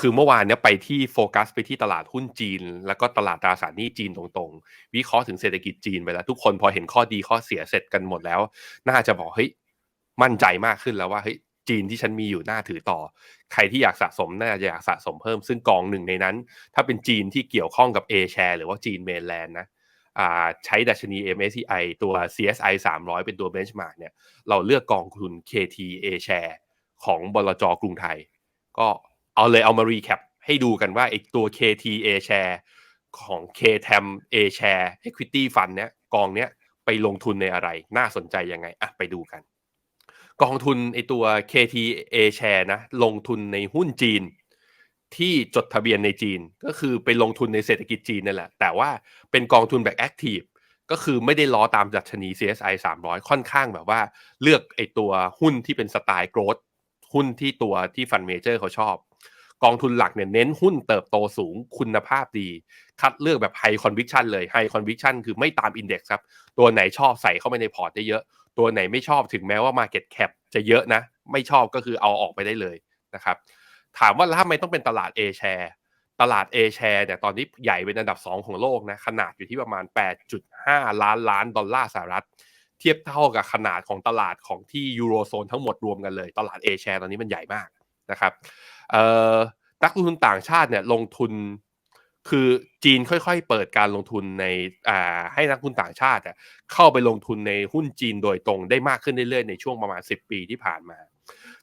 คือเมื่อวานเนี้ยไปที่โฟกัสไปที่ตลาดหุ้นจีน แล้วก็ตลาดตราสารหนี้จีนตรงๆ วิเคราะห์ถึงเศรษฐกิจจีนไปแล้ว ทุกคนพอเห็นข้อดีข้อเสียเสร็จกันหมดแล้ว น่าจะบอกเฮ้ยมั่นใจมากขึ้นแล้วว่าเฮ้ยจีนที่ฉันมีอยู่น่าถือต่อ ใครที่อยากสะสมน่าจะอยากสะสมเพิ่ม ซึ่งกองหนึ่งในนั้น ถ้าเป็นจีนที่เกี่ยวข้องกับ A share หรือว่าจีนเมนแลนด์นะใช้ดัชนี MSCI ตัว CSI 300 เป็นตัว benchmark เนี่ย เราเลือกกองทุน KT A share ของบลจกรุงไทย ก็ เอาเลยเอามา recap ให้ดูกันว่าไอ้ตัว KT A share ของ K Tam A share equity fund เนี้ยกองเนี้ยไปลงทุนในอะไร น่าสนใจยังไงอะไปดูกัน กองทุนไอตัว KT A share นะลงทุนในหุ้นจีน ที่จดทะเบียนในจีน ก็คือไปลงทุนในเศรษฐกิจจีนนั่นแหละ แต่ว่าเป็นกองทุนแบบแอคทีฟก็คือไม่ได้ล้อตามดัชนี CSI 300 ค่อนข้างแบบว่า เลือกไอตัวหุ้นที่เป็นสไตล์โกรดหุ้นที่ตัวที่ฟันเมเจอร์เขาชอบ กองทุนหลักเนี่ยเน้นหุ้นเติบโตสูงคุณภาพดี คัดเลือกแบบไฮคอนวิคชันเลยไฮคอนวิคชันคือไม่ตามอินเด็กซ์ครับ ตัวไหนชอบใส่เข้าไปในพอร์ตได้เยอะ ตัวไหนไม่ชอบถึงแม้ว่า Market Cap จะเยอะนะ ไม่ชอบก็คือเอาออกไปได้เลยนะครับ ถามว่าทำไมต้องเป็นตลาด A share ตลาด A share เนี่ยตอนนี้ใหญ่เป็นอันดับ 2 ของโลกนะขนาดอยู่ที่ประมาณ 8.5 ล้านล้านดอลลาร์สหรัฐเทียบเท่ากับขนาดของตลาดของที่ยูโรโซนทั้งหมดรวมกันเลย ตลาด A share ตอนนี้มันใหญ่มากนะครับ นักลงทุนต่างชาติเนี่ยลงทุนคือจีนค่อยๆ เปิดการลงทุนในให้นักลงทุนต่างชาติเข้าไปลงทุนในหุ้นจีนโดยตรงได้มากขึ้นเรื่อยๆ ในช่วงประมาณ 10 ปีที่ผ่านมา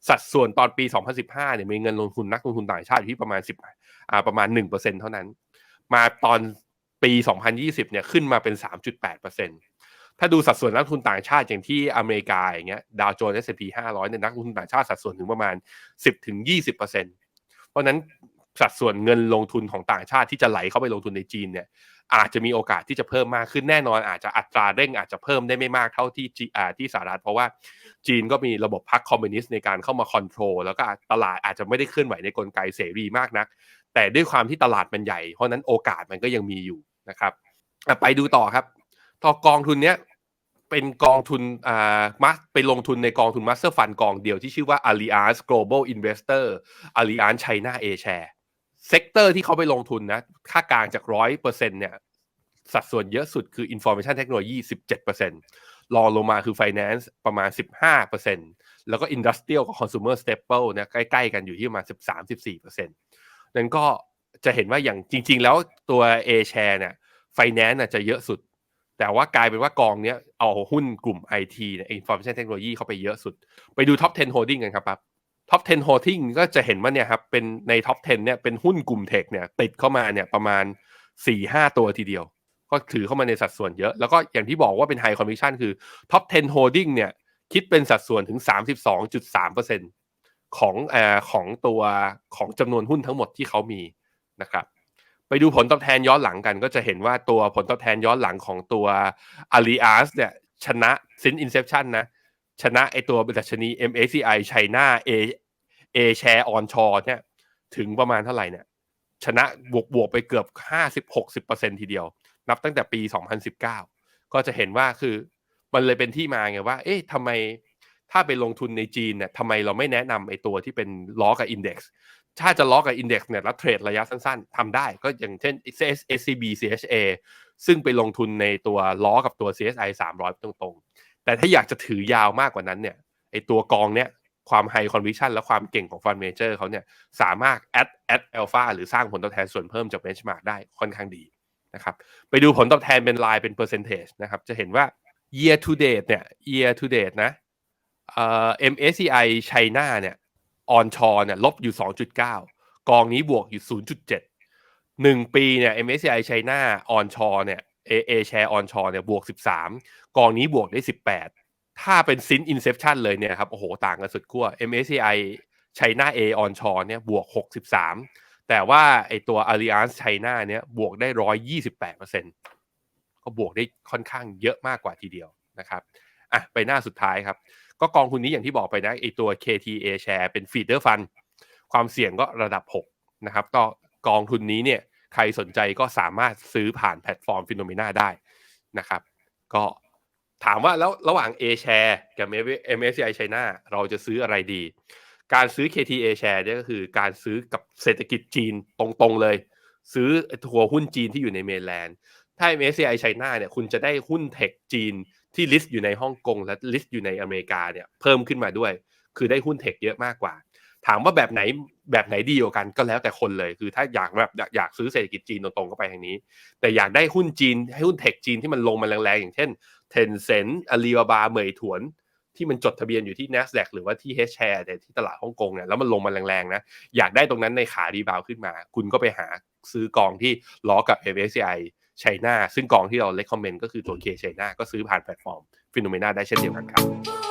สัดส่วนตอนปี 2015เนี่ยมีเงินลงทุนนักลงทุนต่างชาติอยู่ที่ประมาณ 10อ่าประมาณ 1%เท่านั้น มาตอนปี 2020เนี่ยขึ้นมาเป็น 3.8% ถ้าดูสัดส่วนนักลงทุนต่างชาติอย่างที่อเมริกาอย่างเงี้ยดาวโจนส์ S&P 500เนี่ยนักลงทุนต่างชาติสัดส่วนถึงประมาณ 10-20%เพราะนั้นสัดส่วนเงินลงทุนของต่างชาติที่จะไหลเข้าไปลงทุนในจีนเนี่ยอาจจะมีโอกาสที่จะเพิ่มมากขึ้นแน่นอน อาจจะอัตราเร่งอาจจะเพิ่มได้ไม่มากเท่าที่จีอาที่สหรัฐเพราะว่าจีนก็มีระบบพรรคคอมมิวนิสต์ในการเข้ามาคอนโทรลแล้วก็ตลาดอาจจะไม่ได้เคลื่อนไหวในกลไกเสรีมากนัก แต่ด้วยความที่ตลาดมันใหญ่ เพราะนั้นโอกาสมันก็ยังมีอยู่นะครับไปดูต่อครับ ต่อกองทุนเนี้ยเป็นกองทุนอ่ามัไปลงทุนในกองทุนมาสเตอร์ฟันกองเดียวที่ชื่อว่า Allianz Global Investor Allianz China A Share เซกเตอร์ที่เขาไปลงทุนนะค่ากลางจากร้อยเปอร์เซ็นเนี่ยสัดส่วนเยอะสุดคือ Information Technology 17%รองลงมาคือ Finance ประมาณ 15%แล้วก็ Industrial กับ Consumer Staple เนี่ยใกล้ๆกันอยู่ที่ประมาณ 13-14%นั้นก็จะเห็นว่าอย่างจริง ๆ แล้วตัว A share เนี่ย Finance จะเยอะสุด แต่ว่ากลายเป็นว่ากองเนี้ยเอาหุ้นกลุ่ม IT เนี่ย Information Technology เข้าไปเยอะสุด ไปดู Top 10 Holding กันครับปั๊บท็อป10 holding ก็จะเห็นว่าเนี่ยครับเป็นในท็อป10เนี่ยเป็นหุ้นกลุ่มเทคเนี่ยติดเข้ามาเนี่ยประมาณ 4-5 ตัวทีเดียว ก็ถือเข้ามาในสัดส่วนเยอะ แล้วก็อย่างที่บอกว่าเป็น high conviction คือท็อป10 holding เนี่ยคิดเป็นสัดส่วนถึง 32.3%ของเอ่อของตัวของจำนวนหุ้นทั้งหมดที่เขามีนะครับ ไปดูผลตอบแทนย้อนหลังกัน ก็จะเห็นว่าตัวผลตอบแทนย้อนหลังของตัว Allianz เนี่ยชนะ since inception นะ ชนะไอตัวดัชนี MSCI China A A share on shore เนี่ยถึงประมาณเท่าไหร่เนี่ยชนะบวกบวกไปเกือบ 50-60%ทีเดียว นับตั้งแต่ปี 2019 ก็จะเห็นว่าคือมันเลยเป็นที่มาไงว่า เอ๊ะทำไมถ้าไปลงทุนในจีนเนี่ยทำไมเราไม่แนะนำไอตัวที่เป็นล้อกับอินเด็กซ์ ถ้าจะล้อกกับอินเด็กซ์เนี่ยแล้วเทรดระยะสั้นๆทำได้ก็อย่างเช่น SCB CHA ซึ่งไปลงทุนในตัวล้อกับตัว CSI 300 ตรงๆ แต่ถ้าอยากจะถือยาวมากกว่านั้นเนี่ยไอตัวกองเนี่ยความไฮคอนวิชั่นและความเก่งของฟันเมเจอร์เขาเนี่ยสามารถแอดแอดอัลฟาหรือสร้างผลตอบแทนส่วนเพิ่มจากเบนช์มาร์กได้ค่อนข้างดีนะครับไปดูผลตอบแทนเป็นลายเป็นเปอร์เซนเทจนะครับจะเห็นว่า year to date เนี่ย year to date นะเอ่อ MSCI China เนี่ย on shore เนี่ยลบอยู่ 2.9 กองนี้บวกอยู่ 0.7หนึ่งปีเนี่ย MSCI China on shore เนี่ย A A share on shore เนี่ยบวก 13 กองนี้บวกได้ 18 ถ้าเป็นซิน inception เลยเนี่ยครับโอ้โหต่างกันสุดขั้ว MSCI China A on shore เนี่ยบวก 63 แต่ว่าไอตัว Allianz China เนี่ยบวกได้ 128%ก็บวกได้ค่อนข้างเยอะมากกว่าทีเดียวนะครับอะไปหน้าสุดท้ายครับ ก็กองทุนนี้อย่างที่บอกไปนะไอตัว KTA share เป็น feeder fund ความเสี่ยงก็ระดับ 6 นะครับก็กองทุนนี้เนี่ยใครสนใจก็สามารถซื้อผ่านแพลตฟอร์มฟิโนเมนาได้นะครับ ก็ถามว่าแล้วระหว่าง A share กับ MSCI China เราจะซื้ออะไรดี การซื้อ KTA share เนี่ยก็คือการซื้อกับเศรษฐกิจจีนตรงๆเลย ซื้อทัวหุ้นจีนที่อยู่ในเมนแลนด์ถ้า MSCI ไชน่าเนี่ยคุณจะได้หุ้นเทคจีน ที่ลิสต์อยู่ในฮ่องกงและลิสต์อยู่ในอเมริกาเนี่ยเพิ่มขึ้นมาด้วย คือได้หุ้นเทคเยอะมากกว่า ถามว่าแบบไหนแบบไหนดีกว่ากันก็แล้วแต่คนเลย คือถ้าอยากแบบอยากซื้อเศรษฐกิจจีนตรงๆก็ไปทางนี้ แต่อยากได้หุ้นจีนให้หุ้นเทคจีนที่มันลงมาแรงๆอย่างเช่น Tencent Alibaba เหมยถวนที่มันจดทะเบียนอยู่ที่ NASDAQ หรือว่าที่ H share แต่ที่ตลาดฮ่องกงเนี่ยแล้วมันลงมาแรงๆนะอยากได้ตรงนั้นในขาดีบาวขึ้นมา คุณก็ไปหาซื้อกองที่ล้อกับ MSCI ไชน่าซึ่งกองที่เราเลิกคอมเมนต์ก็คือตัวเคไชน่าก็ซื้อผ่านแพลตฟอร์มฟิโนเมนาได้เช่นเดียวกันครับ